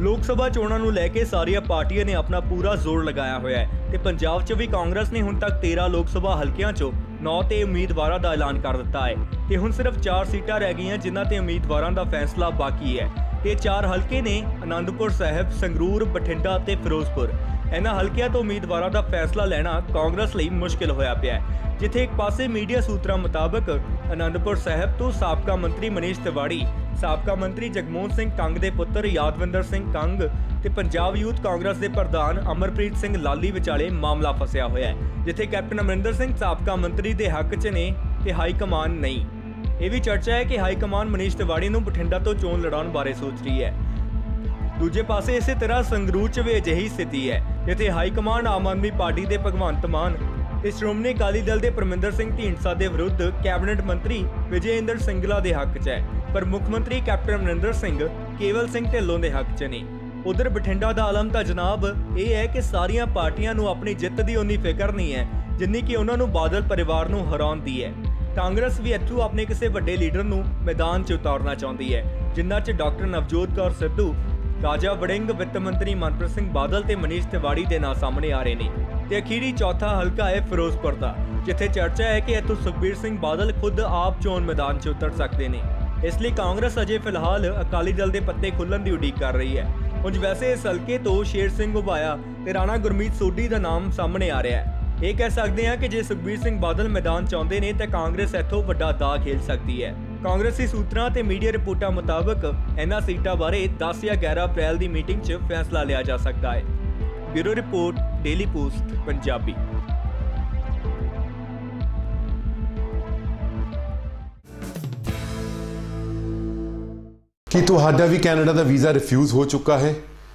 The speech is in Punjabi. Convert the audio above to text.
ਲੋਕ ਸਭਾ ਚੋਣਾਂ ਨੂੰ ਲੈ ਕੇ ਸਾਰੀਆਂ ਪਾਰਟੀਆਂ ਨੇ ਆਪਣਾ ਪੂਰਾ ਜ਼ੋਰ ਲਗਾਇਆ ਹੋਇਆ ਹੈ ਤੇ ਪੰਜਾਬ 'ਚ ਵੀ ਕਾਂਗਰਸ ਨੇ ਹੁਣ ਤੱਕ 13 ਲੋਕ ਸਭਾ ਹਲਕਿਆਂ 'ਚੋਂ 9 ਤੇ ਉਮੀਦਵਾਰਾਂ ਦਾ ਐਲਾਨ ਕਰ ਦਿੱਤਾ ਹੈ ਤੇ ਹੁਣ ਸਿਰਫ 4 ਸੀਟਾਂ ਰਹਿ ਗਈਆਂ ਜਿਨ੍ਹਾਂ ਤੇ ਉਮੀਦਵਾਰਾਂ ਦਾ ਫੈਸਲਾ ਬਾਕੀ ਹੈ। ਤੇ ਚਾਰ ਹਲਕੇ ਨੇ ਆਨੰਦਪੁਰ ਸਾਹਿਬ, ਸੰਗਰੂਰ, ਬਠਿੰਡਾ ਤੇ ਫਿਰੋਜ਼ਪੁਰ। ਇਹਨਾਂ ਹਲਕਿਆਂ ਤੋਂ ਉਮੀਦਵਾਰਾਂ ਦਾ ਫੈਸਲਾ ਲੈਣਾ ਕਾਂਗਰਸ ਲਈ ਮੁਸ਼ਕਿਲ ਹੋਇਆ ਪਿਆ ਹੈ, ਜਿੱਥੇ ਇੱਕ ਪਾਸੇ ਮੀਡੀਆ ਸੂਤਰਾਂ ਮੁਤਾਬਕ ਆਨੰਦਪੁਰ ਸਾਹਿਬ ਤੋਂ ਸਾਬਕਾ ਮੰਤਰੀ ਮਨੀਸ਼ ਤਿਵਾੜੀ, ਸਾਬਕਾ ਮੰਤਰੀ ਜਗਮੋਹਨ ਸਿੰਘ ਕੰਗ ਦੇ ਪੁੱਤਰ ਯਾਦਵਿੰਦਰ ਸਿੰਘ ਕੰਗ ਤੇ ਪੰਜਾਬ ਯੂਥ ਕਾਂਗਰਸ ਦੇ ਪ੍ਰਧਾਨ ਅਮਰਪ੍ਰੀਤ ਸਿੰਘ ਲਾਲੀ ਵਿਚਾਲੇ ਮਾਮਲਾ ਫਸਿਆ ਹੋਇਆ ਹੈ, ਜਿੱਥੇ ਕੈਪਟਨ ਅਮਰਿੰਦਰ ਸਿੰਘ ਸਾਬਕਾ ਮੰਤਰੀ ਦੇ ਹੱਕ 'ਚ ਨੇ ਤੇ ਹਾਈ ਕਮਾਨ ਨਹੀਂ। ਇਹ ਵੀ ਚਰਚਾ ਹੈ ਕਿ ਹਾਈ ਕਮਾਨ ਮਨੀਸ਼ ਤਿਵਾੜੀ ਨੂੰ ਬਠਿੰਡਾ ਤੋਂ ਚੋਣ ਲੜਾਉਣ ਬਾਰੇ ਸੋਚ ਰਹੀ ਹੈ। ਦੂਜੇ ਪਾਸੇ ਇਸੇ ਤਰ੍ਹਾਂ ਸੰਗਰੂਰ 'ਚ ਵੀ ਅਜਿਹੀ ਸਥਿਤੀ ਹੈ, ਜਿੱਥੇ high command Aam Aadmi Party ਦੇ ਭਗਵੰਤ ਮਾਨ ਤੇ ਸ਼੍ਰੋਮਣੀ ਅਕਾਲੀ ਦਲ ਦੇ ਪਰਮਿੰਦਰ ਸਿੰਘ ਢੀਂਡਸਾ ਦੇ ਵਿਰੁੱਧ ਕੈਬਨਿਟ ਮੰਤਰੀ ਵਿਜੇ ਇੰਦਰ ਸਿੰਗਲਾ ਦੇ ਹੱਕ 'ਚ ਹੈ, ਪਰ ਮੁੱਖ ਮੰਤਰੀ ਕੈਪਟਨ ਅਮਰਿੰਦਰ ਸਿੰਘ ਕੇਵਲ ਸਿੰਘ ਢਿੱਲੋਂ ਦੇ ਹੱਕ 'ਚ ਨਹੀਂ ਉਧਰ ਬਠਿੰਡਾ ਦਾ ਆਲਮ ਤਾਂ ਜਨਾਬ ਇਹ ਹੈ ਕਿ ਸਾਰੀਆਂ ਪਾਰਟੀਆਂ ਨੂੰ ਆਪਣੀ ਜਿੱਤ ਦੀ ਉਨੀ ਫਿਕਰ ਨਹੀਂ ਹੈ, ਜਿੰਨੀ ਕਿ ਉਹਨਾਂ ਨੂੰ ਬਾਦਲ ਪਰਿਵਾਰ ਨੂੰ ਹਰਾਉਣ ਦੀ ਹੈ। ਕਾਂਗਰਸ ਵੀ ਇੱਥੋਂ ਆਪਣੇ ਕਿਸੇ ਵੱਡੇ ਲੀਡਰ ਨੂੰ ਮੈਦਾਨ 'ਚ ਉਤਾਰਨਾ ਚਾਹੁੰਦੀ ਹੈ ਜਿਨ੍ਹਾਂ 'ਚ ਡਾਕਟਰ ਨਵਜੋਤ ਕੌਰ ਸਿੱਧੂ, ਰਾਜਾ ਵੜਿੰਗ ਵਿੱਤ ਮੰਤਰੀ ਮਨਪ੍ਰੀਤ ਸਿੰਘ ਬਾਦਲ ਤੇ ਮਨੀਸ਼ ਤਿਵਾੜੀ ਦੇ ਨਾਂ ਸਾਹਮਣੇ ਆ ਰਹੇ ਨੇ। ਤੇ ਅਖੀਰੀ ਚੌਥਾ ਹਲਕਾ ਹੈ ਫਿਰੋਜ਼ਪੁਰ ਦਾ, ਜਿੱਥੇ ਚਰਚਾ ਹੈ ਕਿ ਇੱਥੋਂ ਸੁਖਬੀਰ ਸਿੰਘ ਬਾਦਲ ਖੁਦ ਆਪ ਚੋਣ ਮੈਦਾਨ 'ਚ ਉਤਰ ਸਕਦੇ ਨੇ। ਇਸ ਲਈ ਕਾਂਗਰਸ ਅਜੇ ਫਿਲਹਾਲ ਅਕਾਲੀ ਦਲ ਦੇ ਪੱਤੇ ਖੁੱਲਣ ਦੀ ਉਡੀਕ ਕਰ ਰਹੀ ਹੈ। ਉਂਝ ਵੈਸੇ ਇਸ ਹਲਕੇ ਤੋਂ ਸ਼ੇਰ ਸਿੰਘ ਉਬਾਇਆ ਤੇ ਰਾਣਾ ਗੁਰਮੀਤ ਸੋਢੀ ਦਾ ਨਾਮ ਸਾਹਮਣੇ ਆ ਰਿਹਾ ਹੈ। ਇਹ ਕਹਿ ਸਕਦੇ ਹਾਂ ਕਿ ਜੇ ਸੁਖਬੀਰ ਸਿੰਘ ਬਾਦਲ ਮੈਦਾਨ ਚਾਹੁੰਦੇ ਨੇ ਤਾਂ ਕਾਂਗਰਸ ਇੱਥੋਂ ਵੱਡਾ ਦਾਅ ਖੇਲ ਸਕਦੀ ਹੈ। ਕਾਂਗਰਸੀ ਸੂਤਰਾਂ ਤੇ ਮੀਡੀਆ ਰਿਪੋਰਟਾਂ ਮੁਤਾਬਕ ਇਹਨਾਂ ਸੀਟਾਂ ਬਾਰੇ 10 ਜਾਂ 11 ਅਪ੍ਰੈਲ ਦੀ ਮੀਟਿੰਗ 'ਚ ਫੈਸਲਾ ਲਿਆ ਜਾ ਸਕਦਾ ਹੈ। Bureau report, Daily Post, Punjabi. ਕੀ ਤੁਹਾਡਾ ਵੀ ਕੈਨੇਡਾ ਦਾ ਵੀਜ਼ਾ ਰਿਫਿਊਜ਼ ਹੋ ਚੁੱਕਾ ਹੈ?